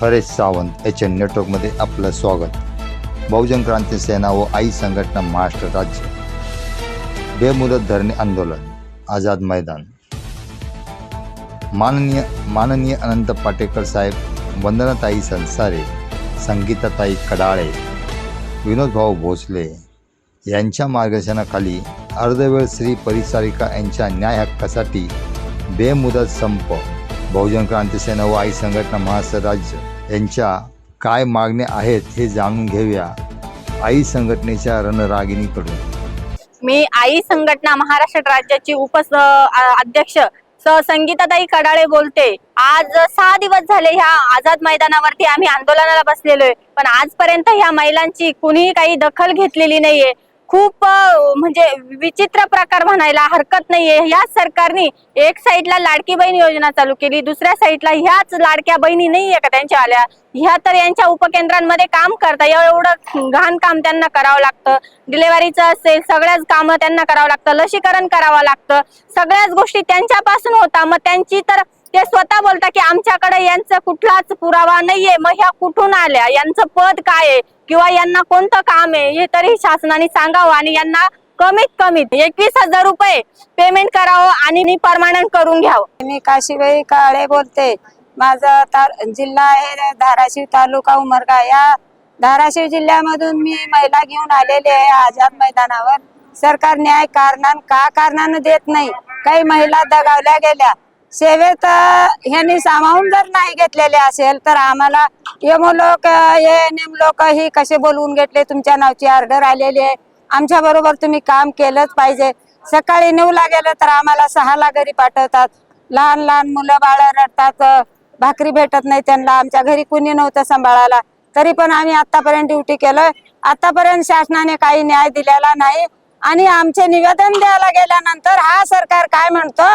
Haresh Sawant H N नेटवर्कमध्ये आपलं स्वागत. बहुजन क्रांती सेना व आई संघटना महाराष्ट्र राज्य. बेमुदत धरणे आंदोलन आझाद मैदान. माननीय माननीय अनंत पाटेकर साहेब वंदनाताई संसारे संगीताताई कडाळे विनोदभाऊ भोसले यांच्या मार्गदर्शनाखाली अर्धवेळ श्री परिचारिका यांच्या न्याय हक्कासाठी बेमुदत संप बहुजन क्रांती सेना व आई संघटना महाराष्ट्र राज्य यांच्या काय मागण्या आहेत हे जाणून घेऊया. आई संघटनेच्या रणरागिणीकडून. मी आई संघटना महाराष्ट्र राज्याची उप अध्यक्ष संगीताताई कडाळे बोलते. आज सहा दिवस झाले ह्या आझाद मैदानावरती आम्ही आंदोलनाला बसलेलो आहे. पण आजपर्यंत ह्या महिलांची कुणीही काही दखल घेतलेली नाहीये. खूप म्हणजे विचित्र प्रकार म्हणायला हरकत नाहीये. या सरकारने एक साईडला लाडकी बहीण योजना चालू केली दुसऱ्या साईडला ह्याच लाडक्या बहिणी नाहीये का त्यांच्या आल्या? ह्या तर यांच्या उपकेंद्रांमध्ये काम करता एवढं घाण काम त्यांना करावं लागतं. डिलेव्हरीचं असेल सगळ्याच कामं त्यांना करावं लागतं लसीकरण करावं लागतं. सगळ्याच गोष्टी त्यांच्यापासून होता मग त्यांची तर ते स्वतः बोलतात की आमच्याकडे यांचा कुठलाच पुरावा नाहीये. मग ह्या कुठून आल्या? यांचं पद काय आहे? किंवा यांना कोणतं काम आहे? हे तरी शासनाने सांगावं आणि यांना कमीत कमीत एकवीस हजार रुपये पेमेंट करावं आणि परमानंट करून घ्यावं. मी काशीबाई काळे बोलते. माझा जिल्हा आहे धाराशिव तालुका उमरगा. या धाराशिव जिल्ह्यामधून मी महिला घेऊन आलेली आहे आझाद मैदानावर. सरकार न्याय कारणान का कारणानं देत नाही? काही महिला दगावल्या गेल्या. सेवेत ह्यांनी सामावून जर नाही घेतलेले असेल तर आम्हाला यमो लोक एम लोक ही कसे बोलवून घेतले? तुमच्या नावची ऑर्डर आलेली आहे. आमच्या बरोबर तुम्ही काम केलंच पाहिजे. सकाळी नऊला गेलं तर आम्हाला सहाला घरी पाठवतात. लहान लहान मुलं बाळ रडतात भाकरी भेटत नाही त्यांना. आमच्या घरी कुणी नव्हतं सांभाळायला. तरी पण आम्ही आतापर्यंत ड्युटी केलोय. आतापर्यंत शासनाने काही न्याय दिलेला नाही. आणि आमचे निवेदन द्यायला गेल्यानंतर हा सरकार काय म्हणतो?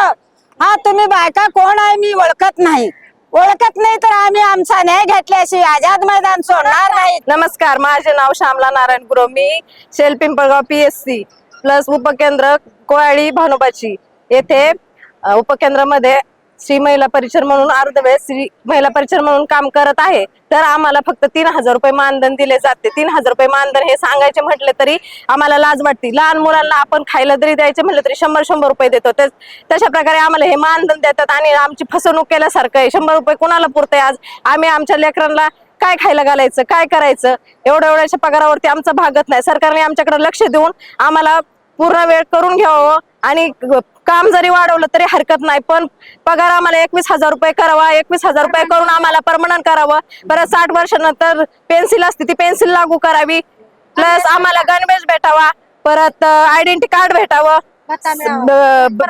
हा तुम्ही बायका कोण आहे मी ओळखत नाही. ओळखत नाही तर आम्ही आमचा न्याय घेतल्याशिवाय आझाद मैदान सोडणार नाही. नमस्कार माझे नाव श्यामला नारायण गुरु मी Shel Pimpalgaon P S C plus उपकेंद्र कोळी भानोबाची येथे उपकेंद्रामध्ये श्री महिला परिचर म्हणून अर्धवेळ श्री महिला परिचर म्हणून काम करत आहे. तर आम्हाला फक्त तीन हजार रुपये मानधन दिले जाते. तीन हजार रुपये मानधन हे सांगायचे म्हटले तरी आम्हाला लाज वाटते. लहान मुलांना आपण खायला जरी द्यायचे म्हटलं तरी शंभर शंभर रुपये देतो. तेच- तशा प्रकारे आम्हाला हे मानधन देतात आणि आमची फसवणूक केल्यासारखं आहे. शंभर रुपये कुणाला पुरते आज? आम्ही आमच्या लेकरांना काय खायला घालायचं? काय करायचं? एवढ्या एवढ्याच्या पगारावरती आमचं भागत नाही. सरकारने आमच्याकडे लक्ष देऊन आम्हाला पूर्ण वेळ करून घ्यावं आणि काम जरी वाढवलं तरी हरकत नाही. पण पगार आम्हाला एकवीस हजार रुपये करावा एकवीस हजार रुपये करून आम्हाला परमनंट करावं. परत साठ वर्षानंतर पेन्सिल असते ती पेन्सिल लागू करावी. प्लस आम्हाला गणवेश भेटावा परत आयडेंटिटी कार्ड भेटावं.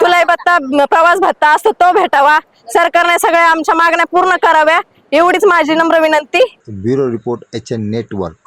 तुलाई भत्ता प्रवास भत्ता असतो तो भेटावा. सरकारने सगळ्या आमच्या मागण्या पूर्ण कराव्या. एवढीच माझी नम्र विनंती. Bureau report H N network.